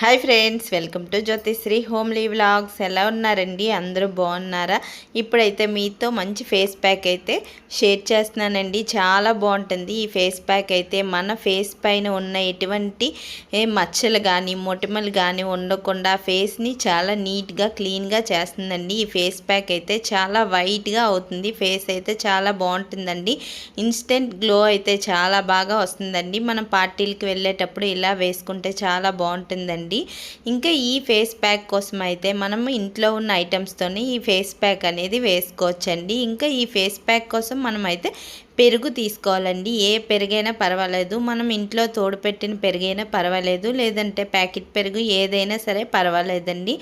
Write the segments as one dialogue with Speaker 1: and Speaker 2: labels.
Speaker 1: Hi friends welcome to Jyothisri homely vlogs. ఎలా ఉన్నారండి? అందరూ బాగున్నారా? ఇప్పుడైతే మీతో మంచి ఫేస్ ప్యాక్ అయితే షేర్ చేస్తున్నానండి. చాలా బాగుంటుంది. ఈ ఫేస్ ప్యాక్ అయితే మన ఫేస్ పైన ఉన్న ఎటువంటి మచ్చలు కానీ మొటిమలు కానీ ఉండకుండా ఫేస్ని చాలా నీట్గా క్లీన్గా చేస్తుందండి. ఈ ఫేస్ ప్యాక్ అయితే చాలా వైట్గా అవుతుంది. ఫేస్ అయితే చాలా బాగుంటుందండి. ఇన్స్టెంట్ గ్లో అయితే చాలా బాగా వస్తుందండి. మనం పార్టీలకి వెళ్ళేటప్పుడు ఇలా వేసుకుంటే చాలా బాగుంటుందండి. ఇంకా ఈ ఫేస్ ప్యాక్ కోసం అయితే మనం ఇంట్లో ఉన్న ఐటమ్స్తోనే ఈ ఫేస్ ప్యాక్ అనేది వేసుకోవచ్చండి. ఇంకా ఈ ఫేస్ ప్యాక్ కోసం మనం అయితే పెరుగు తీసుకోవాలండి. ఏ పెరుగైనా పర్వాలేదు. మనం ఇంట్లో తోడు పెట్టిన పెరుగైనా పర్వాలేదు. లేదంటే ప్యాకెట్ పెరుగు ఏదైనా సరే పర్వాలేదండి.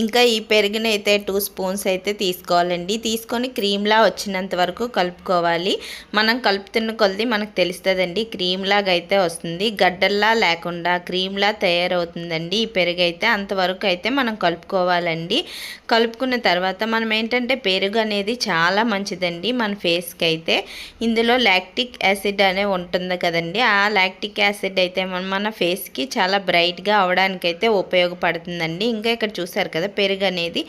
Speaker 1: ఇంకా ఈ పెరుగుని అయితే టూ స్పూన్స్ అయితే తీసుకోవాలండి. తీసుకొని క్రీమ్లా వచ్చినంత వరకు కలుపుకోవాలి. మనం కలుపుతున్న కొలది మనకు తెలుస్తుందండి. క్రీమ్లాగా అయితే వస్తుంది. గడ్డల్లా లేకుండా క్రీమ్లా తయారవుతుందండి. ఈ పెరుగు అయితే అంతవరకు అయితే మనం కలుపుకోవాలండి. కలుపుకున్న తర్వాత మనం ఏంటంటే పెరుగు అనేది చాలా మంచిదండి మన ఫేస్కి అయితే ఇందులో లాక్టిక్ యాసిడ్ అనే ఉంటుంది కదండి. ఆ లాక్టిక్ యాసిడ్ అయితే మన మన ఫేస్కి చాలా బ్రైట్గా అవడానికైతే ఉపయోగపడుతుందండి. ఇంకా ఇక్కడ చూసారు కదా పెరుగు అనేది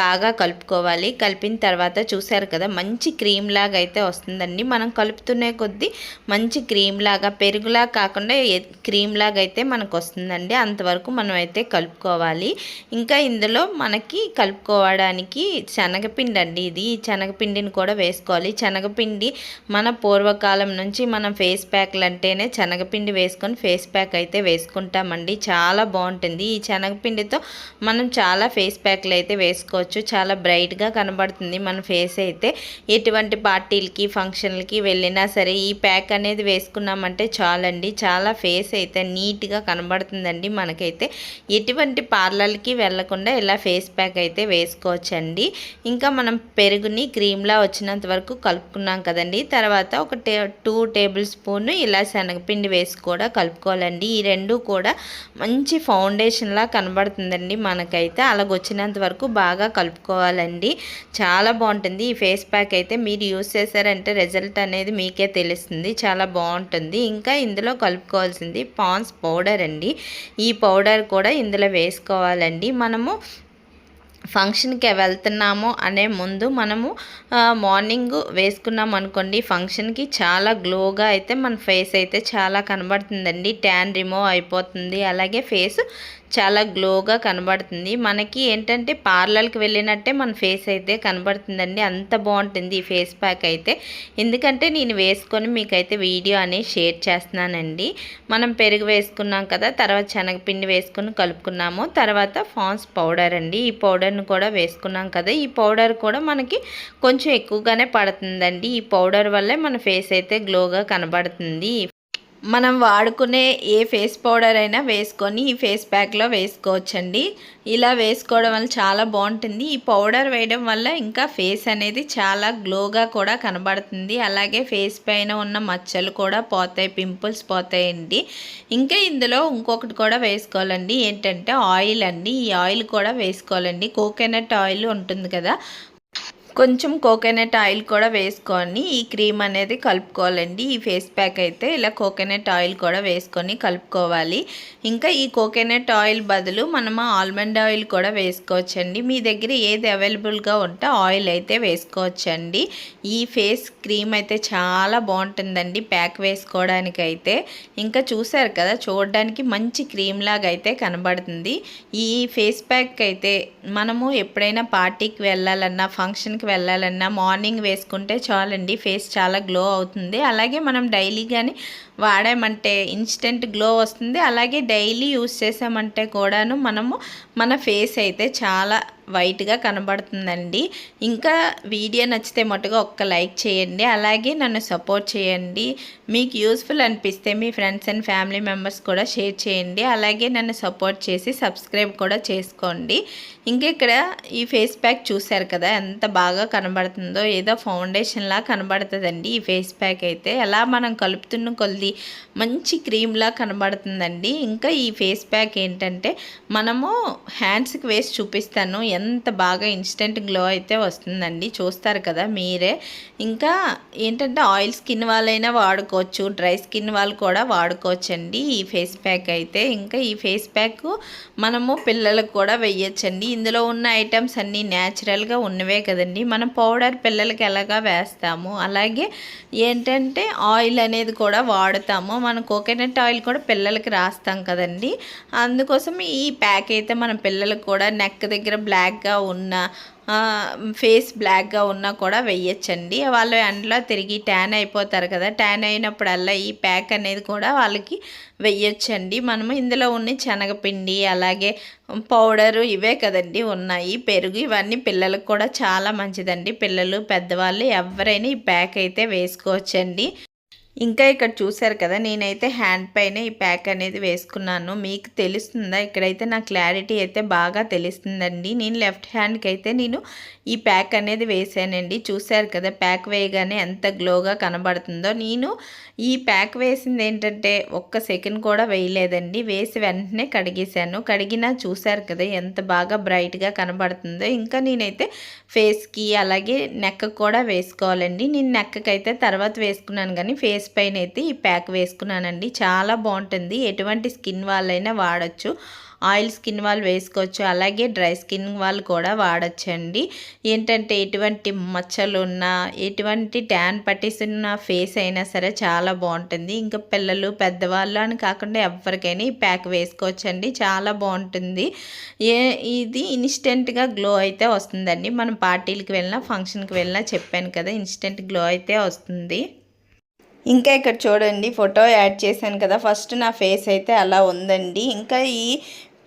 Speaker 1: బాగా కలుపుకోవాలి. కలిపిన తర్వాత చూసారు కదా మంచి క్రీమ్ లాగా అయితే వస్తుందండి. మనం కలుపుతునే కొద్దీ మంచి క్రీమ్ లాగా పెరుగులా కాకుండా క్రీమ్ లాగా అయితే మనకు వస్తుందండి అంతవరకు మనం అయితే కలుపుకోవాలి. ఇంకా ఇందులో మనకి కలుపుకోవడానికి శనగపిండి అండి ఇది. ఈ శనగపిండిని కూడా వేసుకోవాలి. శనగపిండి మన పూర్వకాలం నుంచి మనం ఫేస్ ప్యాక్లు అంటేనే శనగపిండి వేసుకొని ఫేస్ ప్యాక్ అయితే వేసుకుంటామండి. చాలా బాగుంటుంది. ఈ శనగపిండితో మనం చాలా ఫేస్ ప్యాక్లు అయితే వేసుకోవచ్చు. చాలా బ్రైట్గా కనబడుతుంది మన ఫేస్ అయితే. ఎటువంటి పార్టీలకి ఫంక్షన్లకి వెళ్ళినా సరే ఈ ప్యాక్ అనేది వేసుకున్నామంటే చాలండి. చాలా ఫేస్ అయితే నీట్గా కనబడుతుందండి మనకైతే. ఎటువంటి పార్లర్కి వెళ్ళకుండా ఇలా ఫేస్ ప్యాక్ అయితే వేసుకోవచ్చండి. ఇంకా మనం పెరుగుని క్రీమ్లా వచ్చినంత వరకు కలుపుకున్నాం కదండి. తర్వాత ఒక టే టూ టేబుల్ స్పూన్ ఇలా శనగపిండి వేసి కూడా కలుపుకోవాలండి. ఈ రెండు కూడా మంచి ఫౌండేషన్లా కనబడుతుందండి మనకైతే. అలాగ వచ్చినంత వరకు బాగా కలుపుకోవాలండి. చాలా బాగుంటుంది. ఈ ఫేస్ ప్యాక్ అయితే మీరు యూస్ చేశారంటే రిజల్ట్ అనేది మీకే తెలుస్తుంది. చాలా బాగుంటుంది. ఇంకా ఇందులో కలుపుకోవాల్సింది పాన్స్ పౌడర్ అండి. ఈ పౌడర్ కూడా ఇందులో వేసుకోవాలండి. మనము ఫంక్షన్కి వెళ్తున్నాము అనే ముందు మనము మార్నింగ్ వేసుకున్నాం అనుకోండి ఫంక్షన్కి చాలా గ్లోగా అయితే మన ఫేస్ అయితే చాలా కనబడుతుందండి. ట్యాన్ రిమూవ్ అయిపోతుంది. అలాగే ఫేస్ చాలా గ్లోగా కనబడుతుంది. మనకి ఏంటంటే పార్లర్కి వెళ్ళినట్టే మన ఫేస్ అయితే కనబడుతుందండి. అంత బాగుంటుంది ఈ ఫేస్ ప్యాక్ అయితే. ఎందుకంటే నేను వేసుకొని మీకైతే వీడియో అనేది షేర్ చేస్తున్నానండి. మనం పెరుగు వేసుకున్నాం కదా తర్వాత శనగపిండి వేసుకుని కలుపుకున్నాము. తర్వాత ఫాన్స్ పౌడర్ అండి. ఈ పౌడర్ని కూడా వేసుకున్నాం కదా ఈ పౌడర్ కూడా మనకి కొంచెం ఎక్కువగానే పడుతుందండి. ఈ పౌడర్ వల్లే మన ఫేస్ అయితే గ్లోగా కనబడుతుంది. మనం వాడుకునే ఏ ఫేస్ పౌడర్ అయినా వేసుకొని ఈ ఫేస్ ప్యాక్లో వేసుకోవచ్చండి. ఇలా వేసుకోవడం వల్ల చాలా బాగుంటుంది. ఈ పౌడర్ వేయడం వల్ల ఇంకా ఫేస్ అనేది చాలా గ్లోగా కూడా కనబడుతుంది. అలాగే ఫేస్ పైన ఉన్న మచ్చలు కూడా పోతాయి పింపుల్స్ పోతాయండి. ఇంకా ఇందులో ఇంకొకటి కూడా వేసుకోవాలండి. ఏంటంటే ఆయిల్ అండి. ఈ ఆయిల్ కూడా వేసుకోవాలండి. కోకోనట్ ఆయిల్ ఉంటుంది కదా కొంచెం కోకోనట్ ఆయిల్ కూడా వేసుకొని ఈ క్రీమ్ అనేది కలుపుకోవాలండి. ఈ ఫేస్ ప్యాక్ అయితే ఇలా కోకోనట్ ఆయిల్ కూడా వేసుకొని కలుపుకోవాలి. ఇంకా ఈ కోకోనట్ ఆయిల్ బదులు మనము ఆల్మండ్ ఆయిల్ కూడా వేసుకోవచ్చండి. మీ దగ్గర ఏది అవైలబుల్గా ఉంటే ఆయిల్ అయితే వేసుకోవచ్చండి. ఈ ఫేస్ క్రీమ్ అయితే చాలా బాగుంటుందండి ప్యాక్ వేసుకోవడానికి అయితే. ఇంకా చూసారు కదా చూడడానికి మంచి క్రీమ్ లాగా అయితే కనబడుతుంది. ఈ ఫేస్ ప్యాక్ అయితే మనము ఎప్పుడైనా పార్టీకి వెళ్ళాలన్నా ఫంక్షన్కి వెళ్ళాలన్నా మార్నింగ్ వేసుకుంటే చాలండి. ఫేస్ చాలా గ్లో అవుతుంది. అలాగే మనం డైలీ కానీ వాడామంటే ఇన్స్టెంట్ గ్లో వస్తుంది. అలాగే డైలీ యూస్ చేసామంటే కూడాను మనము మన ఫేస్ అయితే చాలా వైట్గా కనబడుతుందండి. ఇంకా వీడియో నచ్చితే మటుగా ఒక్క లైక్ చేయండి. అలాగే నన్ను సపోర్ట్ చేయండి. మీకు యూస్ఫుల్ అనిపిస్తే మీ ఫ్రెండ్స్ అండ్ ఫ్యామిలీ మెంబర్స్ కూడా షేర్ చేయండి. అలాగే నన్ను సపోర్ట్ చేసి సబ్స్క్రైబ్ కూడా చేసుకోండి. ఇంకా ఇక్కడ ఈ ఫేస్ ప్యాక్ చూశారు కదా ఎంత బాగా కనబడుతుందో. ఏదో ఫౌండేషన్లా కనబడుతుందండి ఈ ఫేస్ ప్యాక్ అయితే. ఎలా మనం కలుపుతున్న కొద్ది మంచి క్రీమ్లా కనబడుతుందండి. ఇంకా ఈ ఫేస్ ప్యాక్ ఏంటంటే మనము హ్యాండ్స్కి వేసి చూపిస్తాను. ఎంత బాగా ఇన్స్టెంట్ గ్లో అయితే వస్తుందండి. చూస్తారు కదా మీరే. ఇంకా ఏంటంటే ఆయిల్ స్కిన్ వాళ్ళైనా వాడుకోవచ్చు డ్రై స్కిన్ వాళ్ళు కూడా వాడుకోవచ్చండి ఈ ఫేస్ ప్యాక్ అయితే. ఇంకా ఈ ఫేస్ ప్యాక్ మనము పిల్లలకు కూడా వేయచ్చండి ఇందులో ఉన్న ఐటమ్స్ అన్నీ న్యాచురల్గా ఉన్నవే కదండి. మనం పౌడర్ పిల్లలకి ఎలాగా వేస్తాము? అలాగే ఏంటంటే ఆయిల్ అనేది కూడా వాడుతాము. మనం కోకోనట్ ఆయిల్ కూడా పిల్లలకి రాస్తాం కదండి. అందుకోసం ఈ ప్యాక్ అయితే మన పిల్లలకు కూడా నెక్ దగ్గర బ్లాక్ బ్లాక్గా ఉన్న ఫేస్ బ్లాక్గా ఉన్నా కూడా వేయచ్చండి వాళ్ళు ఎండలో తిరిగి ట్యాన్ అయిపోతారు కదా ట్యాన్ అయినప్పుడల్లా ఈ ప్యాక్ అనేది కూడా వాళ్ళకి వెయ్యొచ్చండి. మనము ఇందులో ఉన్న శనగపిండి అలాగే పౌడరు ఇవే కదండి ఉన్నాయి. పెరుగు ఇవన్నీ పిల్లలకు కూడా చాలా మంచిదండి. పిల్లలు పెద్దవాళ్ళు ఎవరైనా ఈ ప్యాక్ అయితే వేసుకోవచ్చండి. ఇంకా ఇక్కడ చూసారు కదా నేనైతే హ్యాండ్ పైన ఈ ప్యాక్ అనేది వేసుకున్నాను. మీకు తెలుస్తుందా? ఇక్కడైతే నా క్లారిటీ అయితే బాగా తెలుస్తుందండి. నేను లెఫ్ట్ హ్యాండ్కి అయితే నేను ఈ ప్యాక్ అనేది వేసానండి. చూసారు కదా ప్యాక్ వేయగానే ఎంత గ్లోగా కనబడుతుందో. నేను ఈ ప్యాక్ వేసింది ఏంటంటే ఒక్క సెకండ్ కూడా వేయలేదండి. వేసి వెంటనే కడిగేశాను. కడిగినా చూసారు కదా ఎంత బాగా బ్రైట్గా కనబడుతుందో. ఇంకా నేనైతే ఫేస్కి అలాగే నెక్ కూడా వేసుకోవాలండి. నేను నెక్కకైతే అయితే తర్వాత వేసుకున్నాను కానీ ఫేస్ ఫేస్ పైన అయితే ఈ ప్యాక్ వేసుకున్నానండి. చాలా బాగుంటుంది. ఎటువంటి స్కిన్ వాళ్ళైనా వాడచ్చు. ఆయిల్ స్కిన్ వాళ్ళు వేసుకోవచ్చు. అలాగే డ్రై స్కిన్ వాళ్ళు కూడా వాడచ్చండి. ఏంటంటే ఎటువంటి మచ్చలు ఉన్నా ఎటువంటి ట్యాన్ పట్టేసిన ఫేస్ అయినా సరే చాలా బాగుంటుంది. ఇంకా పిల్లలు పెద్దవాళ్ళు అని కాకుండా ఎవరికైనా ఈ ప్యాక్ వేసుకోవచ్చండి. చాలా బాగుంటుంది. ఏ ఇది ఇన్స్టెంట్గా గ్లో అయితే వస్తుందండి. మనం పార్టీలకు వెళ్ళినా ఫంక్షన్కి వెళ్ళినా చెప్పాను కదా ఇన్స్టెంట్ గ్లో అయితే వస్తుంది. ఇంకా ఇక్కడ చూడండి ఫోటో యాడ్ చేశాను కదా. ఫస్ట్ నా ఫేస్ అయితే అలా ఉందండి. ఇంకా ఈ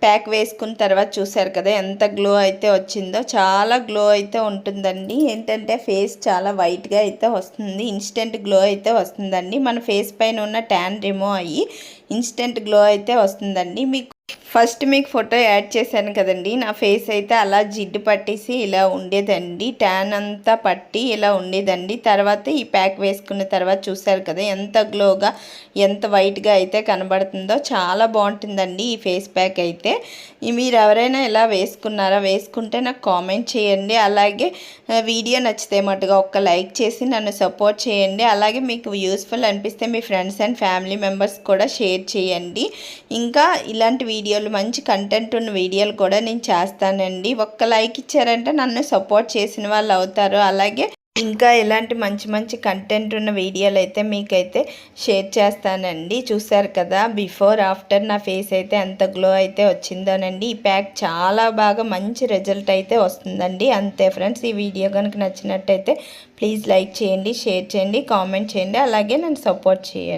Speaker 1: ప్యాక్ వేసుకున్న తర్వాత చూసారు కదా ఎంత గ్లో అయితే వచ్చిందో. చాలా గ్లో అయితే ఉంటుందండి. ఏంటంటే ఫేస్ చాలా వైట్గా అయితే వస్తుంది. ఇన్స్టెంట్ గ్లో అయితే వస్తుందండి. మన ఫేస్ పైన ఉన్న ట్యాన్ రిమూవ్ అయ్యి ఇన్స్టెంట్ గ్లో అయితే వస్తుందండి. మీకు ఫస్ట్ మీకు ఫోటో యాడ్ చేశాను కదండి. నా ఫేస్ అయితే అలా జిడ్డు పట్టేసి ఇలా ఉండేదండి. ట్యాన్ అంతా పట్టి ఇలా ఉండేదండి. తర్వాత ఈ ప్యాక్ వేసుకున్న తర్వాత చూసారు కదా ఎంత గ్లోగా ఎంత వైట్గా అయితే కనబడుతుందో చాలా బాగుంటుందండి ఈ ఫేస్ ప్యాక్ అయితే. మీరు ఎవరైనా ఇలా వేసుకున్నారా వేసుకుంటే నాకు కామెంట్ చేయండి. అలాగే వీడియో నచ్చితే మటుగా ఒక్క లైక్ చేసి నన్ను సపోర్ట్ చేయండి. అలాగే మీకు యూస్ఫుల్ అనిపిస్తే మీ ఫ్రెండ్స్ అండ్ ఫ్యామిలీ మెంబర్స్ కూడా షేర్ చేయండి. ఇంకా ఇలాంటి వీడియోలు మంచి కంటెంట్ ఉన్న వీడియోలు కూడా నేను చేస్తానండి. ఒక్క లైక్ ఇచ్చారంటే నన్ను సపోర్ట్ చేసిన వాళ్ళు అవుతారు. అలాగే ఇంకా ఇలాంటి మంచి మంచి కంటెంట్ ఉన్న వీడియోలు అయితే మీకైతే షేర్ చేస్తానండి. చూసారు కదా బిఫోర్ ఆఫ్టర్ నా ఫేస్ అయితే ఎంత గ్లో అయితే వచ్చిందోనండి. ఈ ప్యాక్ చాలా బాగా మంచి రిజల్ట్ అయితే వస్తుందండి. అంతే ఫ్రెండ్స్ ఈ వీడియో కనుక నచ్చినట్టయితే ప్లీజ్ లైక్ చేయండి షేర్ చేయండి కామెంట్ చేయండి. అలాగే నన్ను సపోర్ట్ చేయండి.